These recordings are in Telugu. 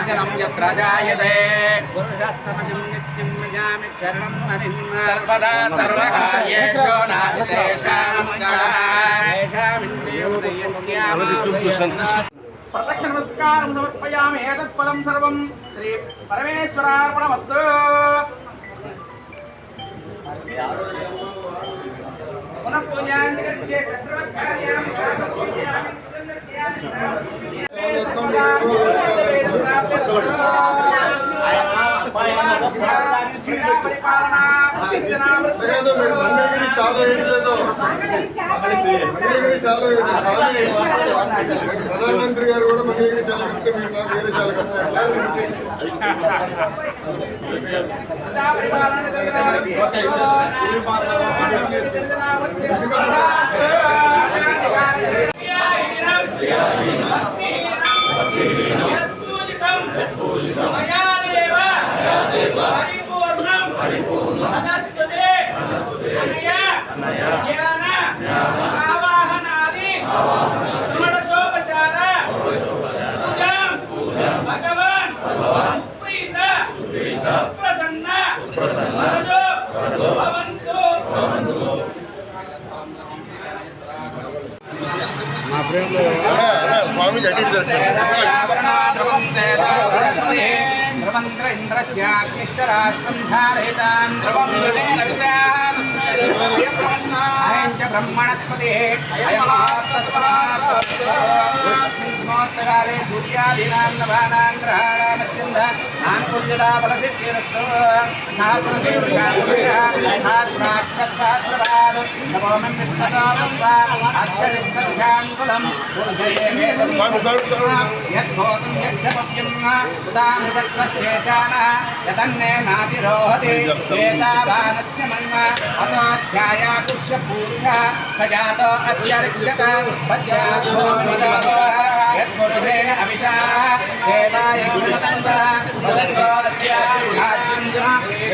రాజనం యత్రజాయతే పురుషస్తమజం నిత్యం యజామి శరణం హరిం సర్వదా సర్వకార్యేషు నాశితేషాం ప్రదక్ష నమస్కారం సమర్పయామి ఏతత్ ఫలం సర్వం. శ్రీ పరమేశ్వరార్పణమస్తు. పునః పూజాన్ని చక్రవర్తి లేదు మీరు మంగళగిరి శాలో వేయట్లేదు మంగళగిరి శాలో ప్రధానమంత్రి గారు కూడా మంగళగిరి శాల కడితే మీరు నాకు వేరే శాల కట్టారు స్వామి జడ్డి ధారయితాన్ ధ్రువం ధ్రువేణ విశానస్మేంచ బ్రహ్మణస్పతి అయమాప్తస్మాత్కాలే సూర్యాదీనాం నవానాం గ్రహాణామత్యంత ఆన్కుల్యడాబలసిద్ధిరస్తు సహస్రాక్ష సహస్రపాద నవోమం విశ్వదానం వా అక్షరిష్టదిశాంకులం యద్భూతం యచ్చపవ్యం ఉదామృతత్వశేషానः యతన్నేనాతిరోహతి ఏతావానస్య మన్మ పూర్ణः స జాతో అత్యరిచ్యత పద్యాద్భో యద్గురుదే అవిషా దేవాయ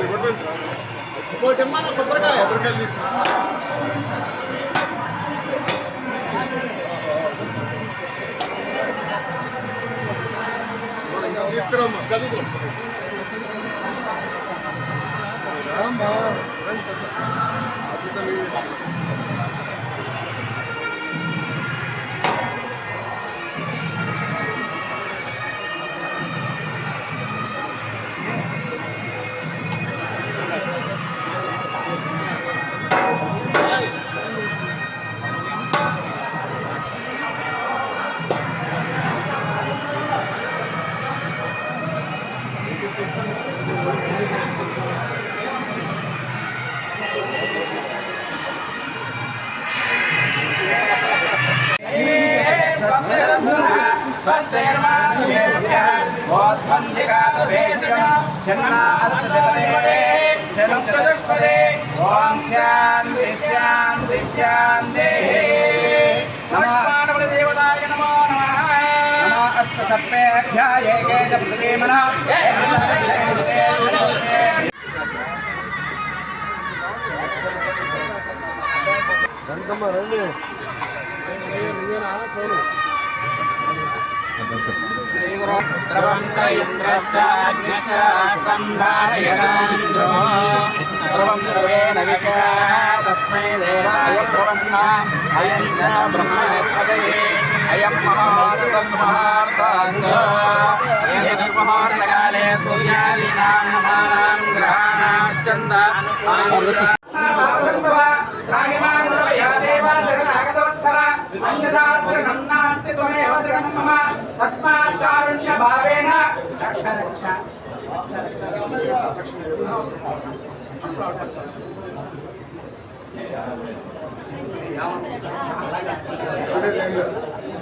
మీరు కొబ్బరికాయలు తీసుకున్నాం తీసుకురామ్మా. రామ్మా ఓం శాంతి శాంతి శాంతి నమస్కారం దేవతాయ నమో నమః నమో అస్తు సర్పేభ్యాయ ఏకేన పృథివీ మనః రండమ్మా రండి నువ్వేనా ఫోను శ్రీగురు ద్రవం త్రయంద్రస్యాగ్నిష్టరాష్ట్రం ధారయణాంధ్రో ధ్రువం ధ్రువేణ విశా తస్మై దేవాయ ప్రవన్న అయం చ బ్రహ్మణస్పతయే అయం మహార్తస్మహార్తాస్త त्वमे अवसरं मम तस्मात् कारुण्य भावेन। रक्ष रक्ष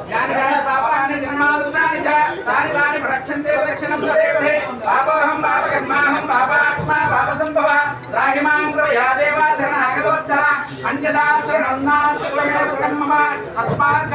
यानि यानि पापानि निर्मालुतानि च, तानि तानि प्ररक्षन्ते प्रदक्षिणं तदेव हे पापोऽहं पापकर्माहं पापात्मा पापसम्भव। त्राहि माँ कृपया देवा शरणागतवत्सः अन्यदा शरणं नास्तु त्वमेव शरणं मम। तस्मात्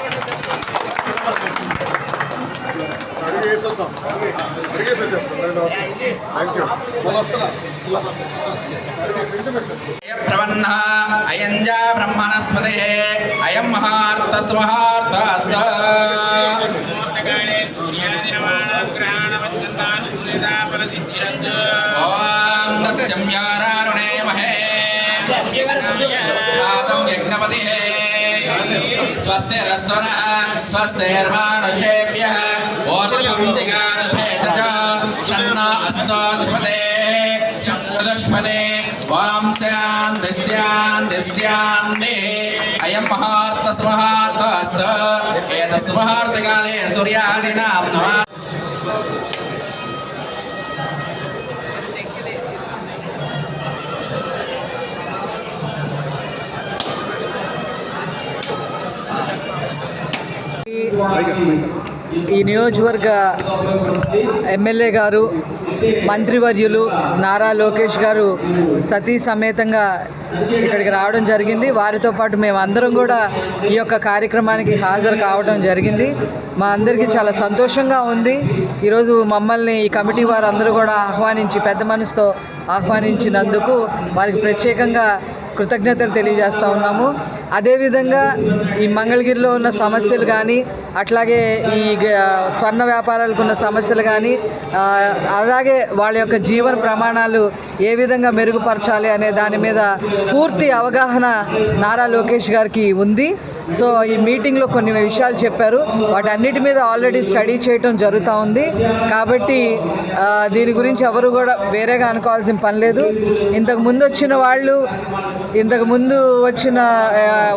వస్తున్నా సెంటిమెంట్ ప్రవన్న అయం జా బ్రహ్మణస్పతే అయం మహార్తస్మహార్తాస్త ఓం స్వస్తిరస్తున స్వస్తిర్మానుషేభ్య ఓర్వం జిగాద భేషజ షన్న అస్తోధిపతే చతుష్పదే వాం శాంతి శాంతి శాంతి అయం ఈ నియోజకవర్గ ఎమ్మెల్యే గారు మంత్రివర్యులు నారా లోకేష్ గారు సతీ సమేతంగా ఇక్కడికి రావడం జరిగింది. వారితో పాటు మేము అందరం కూడా ఈ యొక్క కార్యక్రమానికి హాజరు కావడం జరిగింది. మా అందరికీ చాలా సంతోషంగా ఉంది. ఈరోజు మమ్మల్ని ఈ కమిటీ వారు అందరూ కూడా ఆహ్వానించి పెద్ద మనసుతో ఆహ్వానించినందుకు వారికి ప్రత్యేకంగా కృతజ్ఞతలు తెలియజేస్తూ ఉన్నాము. అదేవిధంగా ఈ మంగళగిరిలో ఉన్న సమస్యలు కానీ అట్లాగే ఈ స్వర్ణ వ్యాపారాలకు ఉన్న సమస్యలు కానీ అలాగే వాళ్ళ యొక్క జీవన ప్రమాణాలు ఏ విధంగా మెరుగుపరచాలి అనే దాని మీద పూర్తి అవగాహన నారా లోకేష్ గారికి ఉంది. సో ఈ మీటింగ్లో కొన్ని విషయాలు చెప్పారు. వాటన్నిటి మీద ఆల్రెడీ స్టడీ చేయటం జరుగుతూ ఉంది. కాబట్టి దీని గురించి ఎవరు కూడా వేరేగా అనుకోవాల్సిన పని లేదు. ఇంతకు ముందు వచ్చిన వాళ్ళు ఇంతకు ముందు వచ్చిన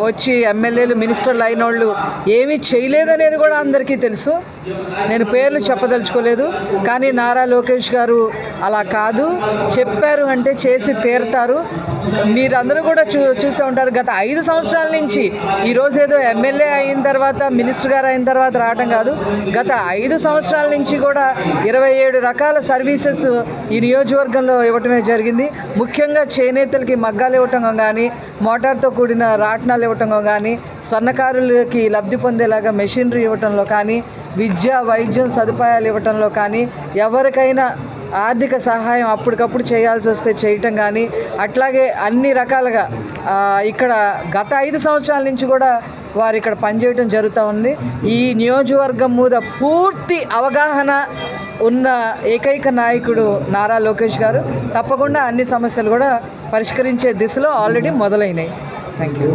వచ్చి ఎమ్మెల్యేలు మినిస్టర్లు అయిన వాళ్ళు ఏమీ చేయలేదనేది కూడా అందరికీ తెలుసు. నేను పేర్లు చెప్పదలుచుకోలేదు. కానీ నారా లోకేష్ గారు అలా కాదు. చెప్పారు అంటే చేసి తీరుతారు. మీరందరూ కూడా చూ చూసే ఉంటారు. గత ఐదు సంవత్సరాల నుంచి ఈరోజు ఏదో ఎమ్మెల్యే అయిన తర్వాత మినిస్టర్ గారు అయిన తర్వాత రావడం కాదు. గత ఐదు సంవత్సరాల నుంచి కూడా ఇరవై ఏడు రకాల సర్వీసెస్ ఈ నియోజకవర్గంలో ఇవ్వటమే జరిగింది. ముఖ్యంగా చేనేతలకి మగ్గాలు ఇవ్వటం కానీ మోటార్తో కూడిన రాట్నాలు ఇవ్వటంలో కానీ స్వర్ణకారులకి లబ్ధి పొందేలాగా మెషినరీ ఇవ్వటంలో కానీ విద్య వైద్యం సదుపాయాలు ఇవ్వటంలో కానీ ఎవరికైనా ఆర్థిక సహాయం అప్పటికప్పుడు చేయాల్సి వస్తే చేయటం కానీ అట్లాగే అన్ని రకాలుగా ఇక్కడ గత ఐదు సంవత్సరాల నుంచి కూడా వారు ఇక్కడ పనిచేయటం జరుగుతూ ఉంది. ఈ నియోజకవర్గం మీద పూర్తి అవగాహన ఉన్న ఏకైక నాయకుడు నారా లోకేష్ గారు. తప్పకుండా అన్ని సమస్యలు కూడా పరిష్కరించే దిశలో ఆల్రెడీ మొదలైనాయి. Thank you